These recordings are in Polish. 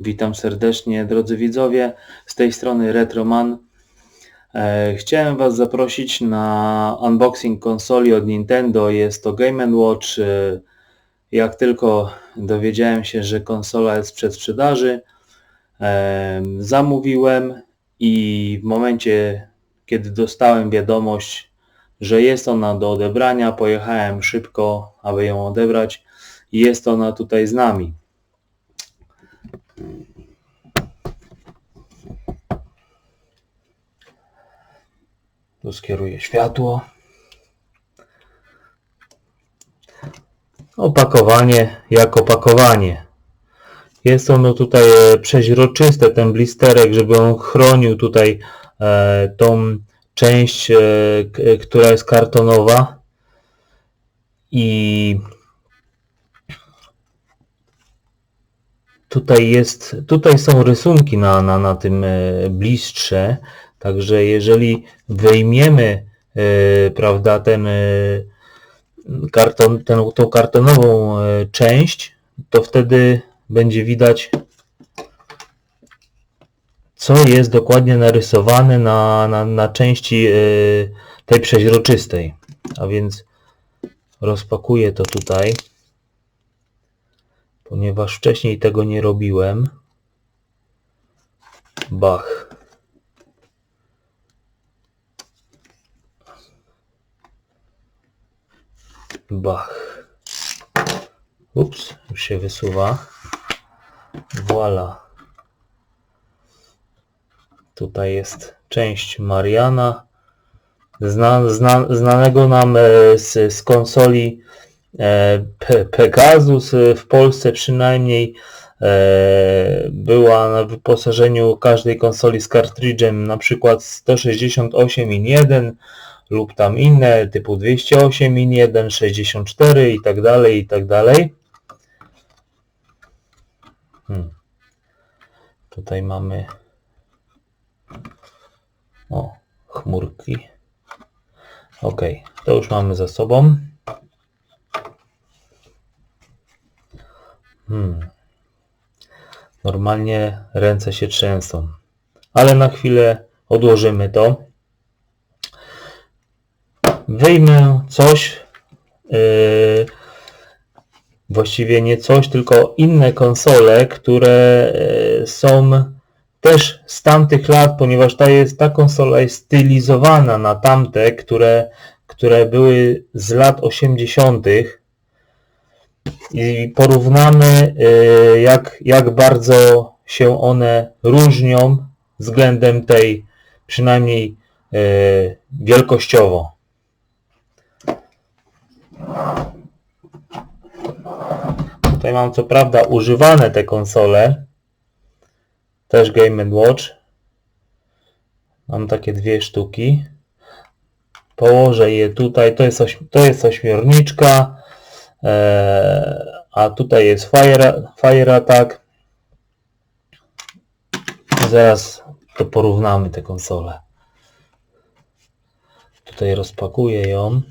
Witam serdecznie drodzy widzowie, z tej strony Retroman. E, Chciałem Was zaprosić na unboxing konsoli od Nintendo. Jest to Game Watch. E, Jak tylko dowiedziałem się, że konsola jest w przedsprzedaży, e, zamówiłem i w momencie, kiedy dostałem wiadomość, że jest ona do odebrania, pojechałem szybko, aby ją odebrać i jest ona tutaj z nami. Tu skieruję światło. Opakowanie jak opakowanie. Jest ono tutaj e, przeźroczyste, ten blisterek, żeby on chronił tutaj e, tą część, e, która jest kartonowa. I tutaj jest, tutaj są rysunki na, na, na tym blistrze, także jeżeli wyjmiemy, e, prawda, ten e, karton, ten, tą kartonową e, część, to wtedy będzie widać, co jest dokładnie narysowane na, na, na części tej przeźroczystej. A więc rozpakuję to tutaj, ponieważ wcześniej tego nie robiłem. Bach. Bach. Ups, już się wysuwa. Voila. Tutaj jest część Mariana, zna, zna, znanego nam e, z, z konsoli e, Pe- Pegasus e, w Polsce przynajmniej była na wyposażeniu każdej konsoli z kartridżem na przykład 168.1 lub tam inne typu 208.1, 64 i tak dalej i tak dalej. Hmm. Tutaj mamy o, chmurki. Ok, to już mamy za sobą. Hmm. Normalnie ręce się trzęsą. Ale na chwilę odłożymy to. Wyjmę coś. Yy, właściwie nie coś, tylko inne konsole, które yy, są też z tamtych lat, ponieważ ta, jest, ta konsola jest stylizowana na tamte, które, które były z lat 80. I porównamy, y, jak, jak bardzo się one różnią względem tej, przynajmniej y, wielkościowo. Tutaj mam co prawda używane te konsole, też Game Watch. Mam takie dwie sztuki. Położę je tutaj. To jest, to jest ośmiorniczka. e, a tutaj jest Fire, fire Attack. Zaraz to porównamy te konsole. Tutaj rozpakuję ją.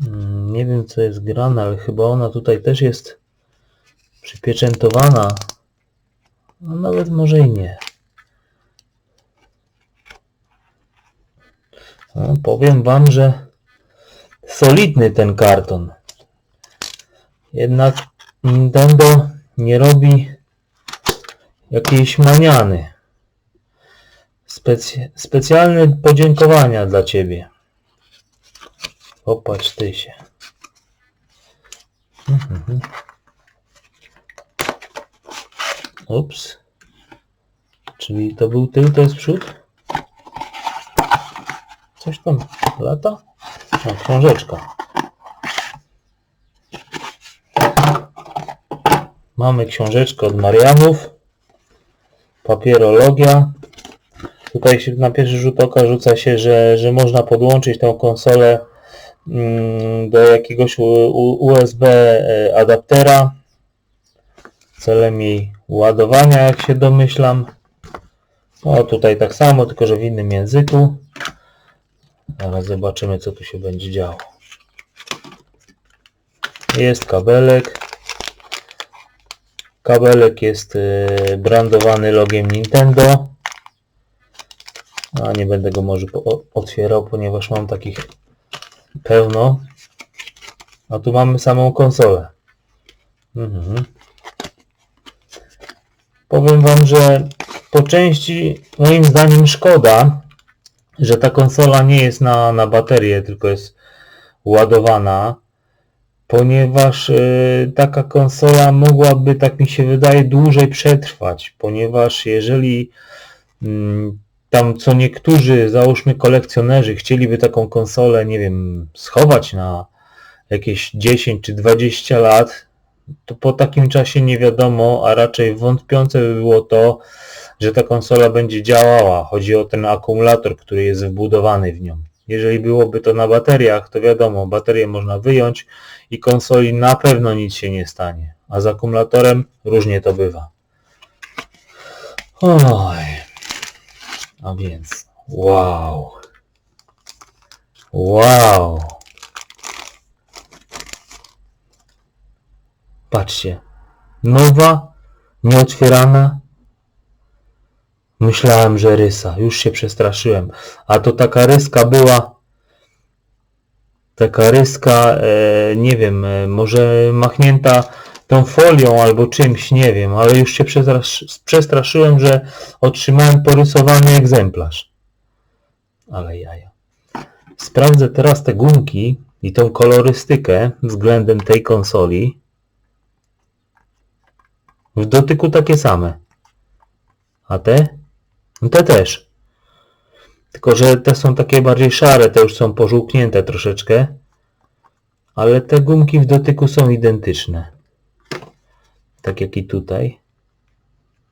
Mm, Nie wiem co jest grane, ale chyba ona tutaj też jest przypieczętowana. No nawet może i nie. No, powiem Wam, że solidny ten karton. Jednak Nintendo nie robi jakiejś maniany. Spec specjalne podziękowania dla Ciebie. Popatrz Ty się. Mhm. Ups. Czyli to był tył, to jest przód? Coś tam lata? No, książeczka. Mamy książeczkę od Marianów. Papierologia. Tutaj się na pierwszy rzut oka rzuca się, że, że można podłączyć tą konsolę do jakiegoś USB e, adaptera celem jej ładowania, jak się domyślam. O, tutaj tak samo, tylko że w innym języku. Zaraz zobaczymy, co tu się będzie działo. Jest kabelek. Kabelek jest e, brandowany logiem Nintendo. A nie będę go może otwierał, ponieważ mam takich pełno. A tu mamy samą konsolę. Mhm. Powiem Wam, że po części moim zdaniem szkoda, że ta konsola nie jest na, na baterię, tylko jest ładowana, ponieważ y, taka konsola mogłaby, tak mi się wydaje, dłużej przetrwać, ponieważ jeżeli mm, tam co niektórzy, załóżmy kolekcjonerzy, chcieliby taką konsolę, nie wiem, schować na jakieś 10 czy 20 lat, to po takim czasie nie wiadomo, a raczej wątpiące by było to, że ta konsola będzie działała. Chodzi o ten akumulator, który jest wbudowany w nią. Jeżeli byłoby to na bateriach, to wiadomo, baterię można wyjąć i konsoli na pewno nic się nie stanie. A z akumulatorem różnie to bywa. Oj. A więc, wow. Wow. Patrzcie. Nowa, nieotwierana. Myślałem, że rysa. Już się przestraszyłem. A to taka ryska była. Taka ryska, e, nie wiem, e, może machnięta tą folią albo czymś, nie wiem, ale już się przestrasz, przestraszyłem, że otrzymałem porysowany egzemplarz. Ale jaja. Sprawdzę teraz te gumki i tą kolorystykę względem tej konsoli. W dotyku takie same. A te? No Te też. Tylko, że te są takie bardziej szare, te już są pożółknięte troszeczkę. Ale te gumki w dotyku są identyczne. Tak jak i tutaj.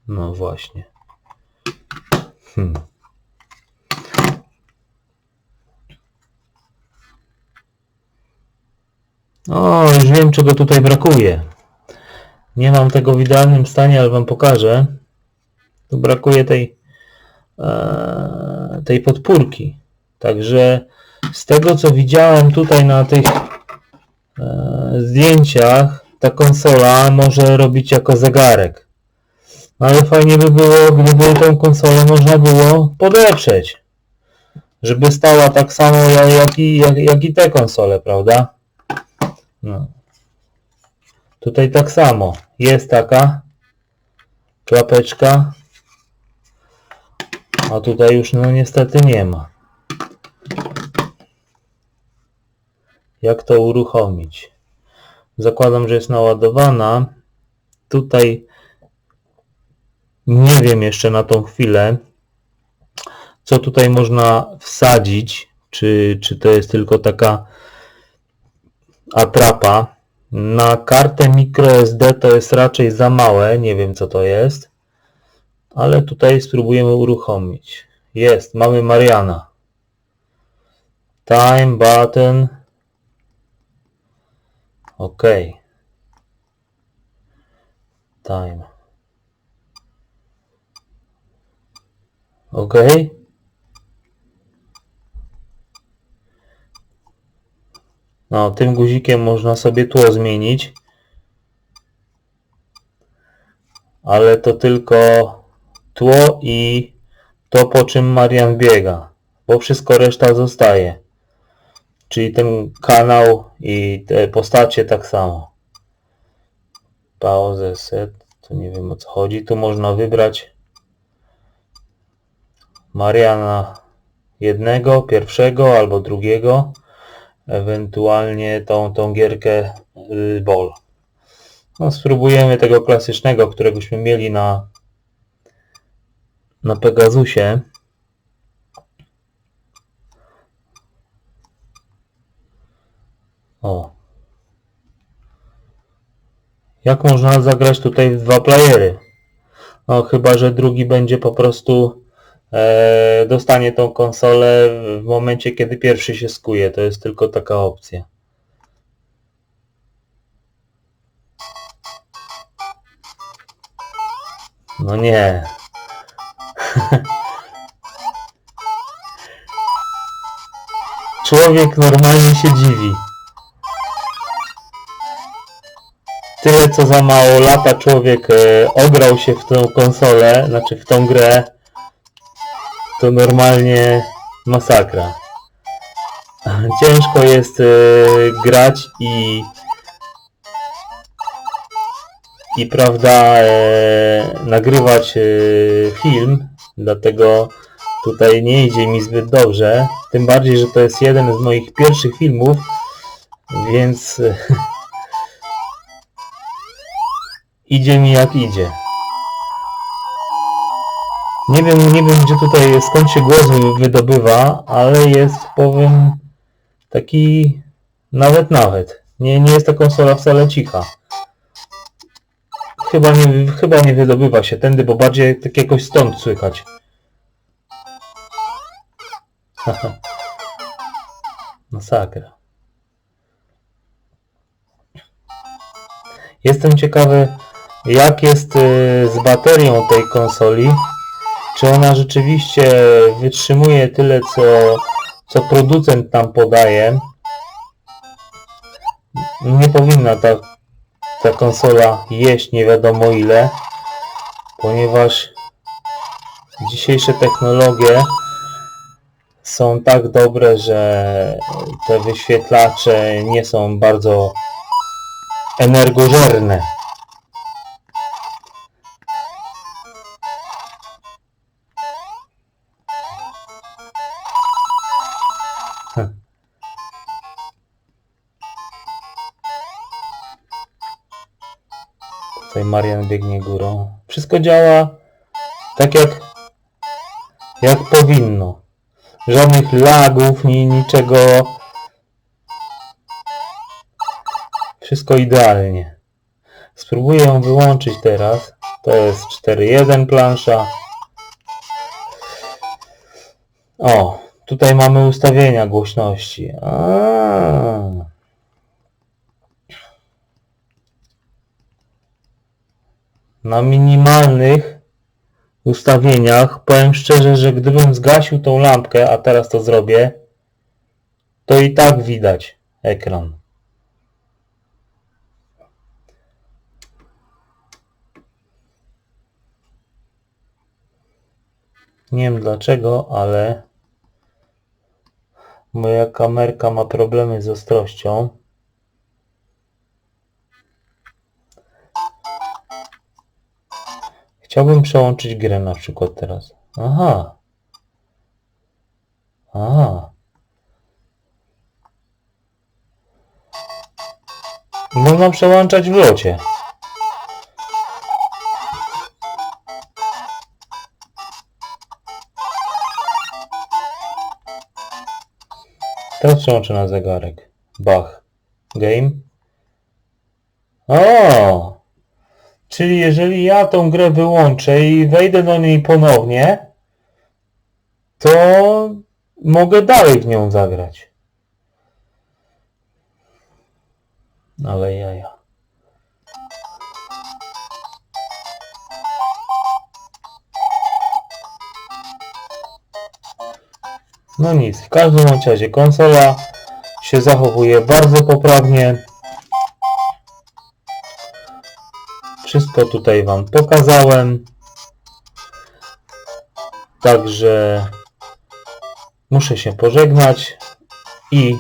No właśnie. Hmm. O, już wiem czego tutaj brakuje. Nie mam tego w idealnym stanie, ale wam pokażę. Tu brakuje tej, e, tej podpórki. Także z tego co widziałem tutaj na tych e, zdjęciach, ta konsola może robić jako zegarek. No ale fajnie by było, gdyby tą konsolę można było podeprzeć. Żeby stała tak samo jak, i, jak, jak i te konsole, prawda? No. Tutaj tak samo. Jest taka klapeczka. A tutaj już no niestety nie ma. Jak to uruchomić? Zakładam, że jest naładowana. Tutaj nie wiem jeszcze na tą chwilę, co tutaj można wsadzić. Czy, czy to jest tylko taka atrapa. Na kartę microSD to jest raczej za małe, nie wiem co to jest. Ale tutaj spróbujemy uruchomić. Jest, mamy Mariana. Time button. OK. Time. OK. No, tym guzikiem można sobie tło zmienić. Ale to tylko tło i to po czym Marian biega. Bo wszystko reszta zostaje. Czyli ten kanał i te postacie tak samo. Pauzę, set. Tu nie wiem o co chodzi. Tu można wybrać Mariana jednego, pierwszego albo drugiego ewentualnie tą, tą gierkę y, Ball. No, spróbujemy tego klasycznego, któregośmy mieli na, na Pegasusie. O. Jak można zagrać tutaj dwa playery? No chyba, że drugi będzie po prostu e, dostanie tą konsolę w momencie, kiedy pierwszy się skuje. To jest tylko taka opcja. No nie. Człowiek normalnie się dziwi. Tyle co za mało lata człowiek e, ograł się w tą konsolę, znaczy w tą grę, to normalnie masakra. Ciężko jest e, grać i i prawda e, nagrywać e, film, dlatego tutaj nie idzie mi zbyt dobrze, tym bardziej, że to jest jeden z moich pierwszych filmów, więc idzie mi jak idzie. Nie wiem, nie wiem gdzie tutaj, skąd się głos wy- wydobywa, ale jest, powiem, taki nawet nawet. Nie, nie jest ta konsola wcale cicha. Chyba nie, chyba nie wydobywa się tędy, bo bardziej tak jakoś stąd słychać. Masakra. Jestem ciekawy, jak jest y, z baterią tej konsoli. Czy ona rzeczywiście wytrzymuje tyle, co, co producent nam podaje. Nie powinna ta, ta konsola jeść nie wiadomo ile, ponieważ dzisiejsze technologie są tak dobre, że te wyświetlacze nie są bardzo energożerne. Biegnie górą. Wszystko działa tak jak, jak powinno. Żadnych lagów, ni niczego. Wszystko idealnie. Spróbuję ją wyłączyć teraz. To jest 4.1 plansza. O, tutaj mamy ustawienia głośności. Na minimalnych ustawieniach powiem szczerze, że gdybym zgasił tą lampkę, a teraz to zrobię, to i tak widać ekran. Nie wiem dlaczego, ale moja kamerka ma problemy z ostrością. Chciałbym przełączyć grę na przykład teraz. Aha. Aha. Można przełączać w locie. Teraz przełączę na zegarek. Bach. Game. O! Czyli jeżeli ja tą grę wyłączę i wejdę do niej ponownie, to mogę dalej w nią zagrać. Ale jaja. No nic, w każdym razie konsola się zachowuje bardzo poprawnie. Wszystko tutaj Wam pokazałem. Także muszę się pożegnać i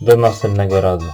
do następnego razu.